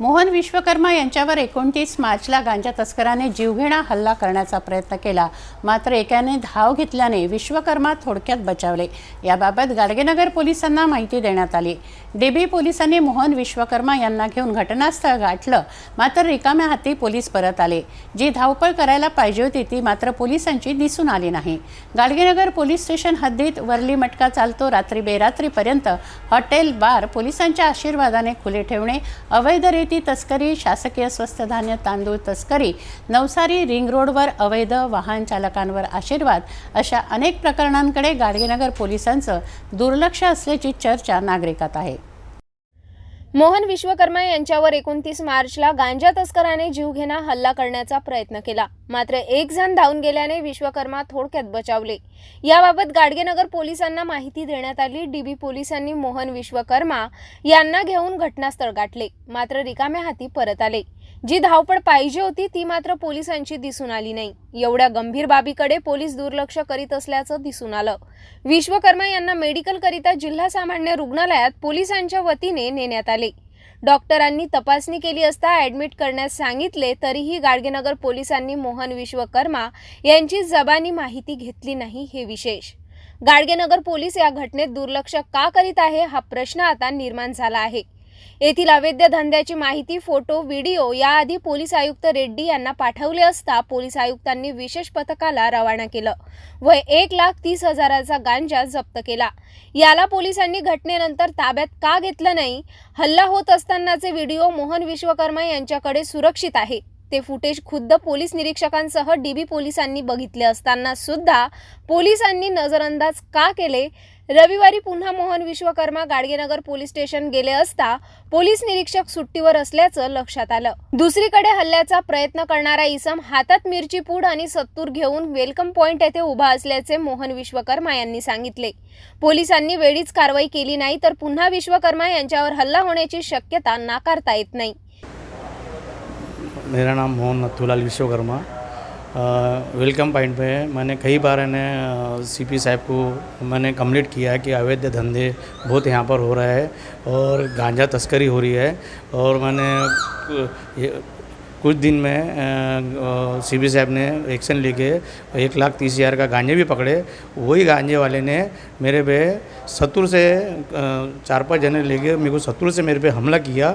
मोहन विश्वकर्मा यांच्यावर एकोणतीस मार्चला गांजा तस्कराने जीवघेणा हल्ला करण्याचा प्रयत्न केला. मात्र एकाने धाव घेतल्याने विश्वकर्मा थोडक्यात बचावले. याबाबत गाडगेनगर पोलिसांना माहिती देण्यात आली. डीबी पोलिसांनी मोहन विश्वकर्मा यांना घेऊन घटनास्थळ गाठलं. मात्र रिकाम्या हाती पोलीस परत आले. जी धावपळ करायला पाहिजे होती ती मात्र पोलिसांची दिसून आली नाही. गाडगेनगर पोलीस स्टेशन हद्दीत वरली मटका चालतो. रात्री बेरात्रीपर्यंत हॉटेल बार पोलिसांच्या आशीर्वादाने खुले ठेवणे अवैध रेती तस्करी शासकीय स्वस्त धान्य तांदूळ तस्करी नवसारी रिंग रोडवर अवैध वाहन चालकांवर आशीर्वाद अशा अनेक प्रकरणांकडे गाडगेनगर पोलिसांचं दुर्लक्ष असल्याची चर्चा नागरिकात आहे. मोहन विश्वकर्मा यांच्यावर एकोणतीस मार्चला गांजा तस्कराने जीवघेणा हल्ला करण्याचा प्रयत्न केला. मात्र एक जण धावून गेल्याने विश्वकर्मा थोडक्यात बचावले. याबाबत गाडगेनगर पोलिसांना माहिती देण्यात आली. डीबी पोलिसांनी मोहन विश्वकर्मा यांना घेऊन घटनास्थळ गाठले. मात्र रिकाम्या हाती परत आले. जी धावपळ पाहिजे होती ती मात्र पोलिसांची दिसून आली नाही. एवढ्या गंभीर बाबीकडे पोलीस दुर्लक्ष करीत असल्याचं दिसून आलं. विश्वकर्मा यांना मेडिकल करिता जिल्हा सामान्य रुग्णालयात पोलिसांच्या वतीने नेण्यात आले. डॉक्टरांनी तपासणी केली असता ऍडमिट करण्यास सांगितले तरीही गाडगेनगर पोलिसांनी मोहन विश्वकर्मा यांची जबानी माहिती घेतली नाही हे विशेष. गाडगेनगर पोलीस या घटनेत दुर्लक्ष का करीत आहे हा प्रश्न आता निर्माण झाला आहे. येथील अवैध धंद्याची माहिती फोटो व्हिडिओ याआधी पोलीस आयुक्त रेड्डी यांना पाठवले असता पोलीस आयुक्तांनी विशेष पथकाला रवाना केलं व एक लाख तीस हजाराचा गांजा जप्त केला. याला पोलिसांनी घटनेनंतर ताब्यात का घेतलं नाही? हल्ला होत असतानाचे व्हिडिओ मोहन विश्वकर्मा यांच्याकडे सुरक्षित आहे. ते फुटेज खुद्द पोलीस निरीक्षकांसह डीबी पोलिसांनी बघितले असताना सुद्धा पोलिसांनी नजरअंदाज का केले? रविवारी पुन्हा मोहन विश्वकर्मा गाडगेनगर पोलीस स्टेशन गेले असता पोलीस निरीक्षक सुट्टीवर असल्याचं लक्षात आलं. दुसरीकडे हल्ल्याचा प्रयत्न करणारा इसम हातात मिरची पूड आणि सत्तूर घेऊन वेलकम पॉइंट येथे उभा असल्याचे मोहन विश्वकर्मा यांनी सांगितले. पोलिसांनी वेळीच कारवाई केली नाही तर पुन्हा विश्वकर्मा यांच्यावर हल्ला होण्याची शक्यता नाकारता येत नाही. मेरा नाम मोहन नथुलाल विश्वकर्मा. वेलकम पॉइंट पे मैंने कई बार इन्हें सीपी साहब को मैंने कंप्लीट किया है कि अवैध धंधे बहुत यहाँ पर हो रहा है और गांजा तस्करी हो रही है और मैंने कुछ दिन में सी बी साहब ने एक्शन लेके एक लाख तीस हज़ार का गांजे भी पकड़े। वही गांजे वाले ने मेरे पे सत्तर से चार पाँच जने लेके मेरे को सत्तर से मेरे पे हमला किया।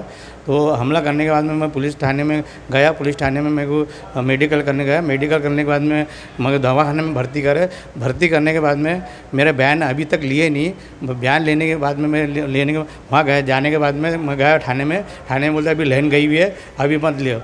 तो हमला करने के बाद में मैं पुलिस थाने में गया। पुलिस थाने में मेरे को मेडिकल करने गया। मेडिकल करने के बाद में मगर दवाखाने में भर्ती करे। भर्ती करने के बाद में मेरा बयान अभी तक लिए नहीं। बयान लेने के बाद में मैं लेने के वहाँ गया। जाने के बाद में मैं गया थाने में। थाने में बोलता अभी लाइन गई हुई है, अभी मत लियो।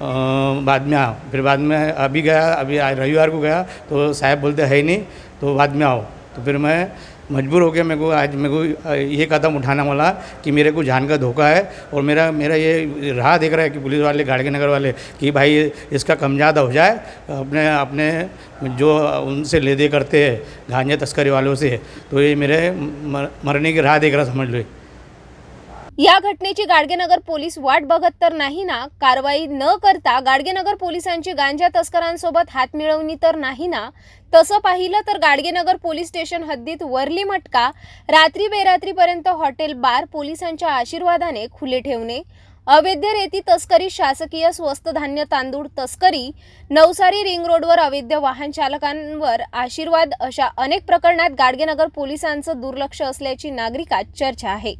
बाद में आओ। फिर बाद में अभी गया अभी रविवार को गया तो साहब बोलते है नहीं। तो बाद में आओ। तो फिर मैं मजबूर हो गया मेरे को आज मेरे को ये कदम उठाना वाला कि मेरे को जान का धोखा है और मेरा मेरा ये राह देख रहा है कि पुलिस वाले गाड़गे नगर वाले कि भाई इसका कम ज़्यादा हो जाए अपने अपने जो उनसे ले दे करते हैं गांजे तस्करी वालों से। तो ये मर, मरने की राह देख रहा समझ लो। या घटनेची गाडगेनगर पोलीस वाट बघत तर नाही ना. कारवाई न करता गाडगेनगर पोलिसांची गांजा तस्करांसोबत हात मिळवणी तर नाही ना. तसं पाहिलं तर गाडगेनगर पोलीस स्टेशन हद्दीत वरली मटका रात्री बेरात्रीपर्यंत हॉटेल बार पोलिसांच्या आशीर्वादाने खुले ठेवणे अवैध रेती तस्करी शासकीय स्वस्त धान्य तांदूळ तस्करी नवसारी रिंग रोडवर अवैध वाहन चालकांवर आशीर्वाद अशा अनेक प्रकरणात गाडगेनगर पोलिसांचं दुर्लक्ष असल्याची नागरिकात चर्चा आहे.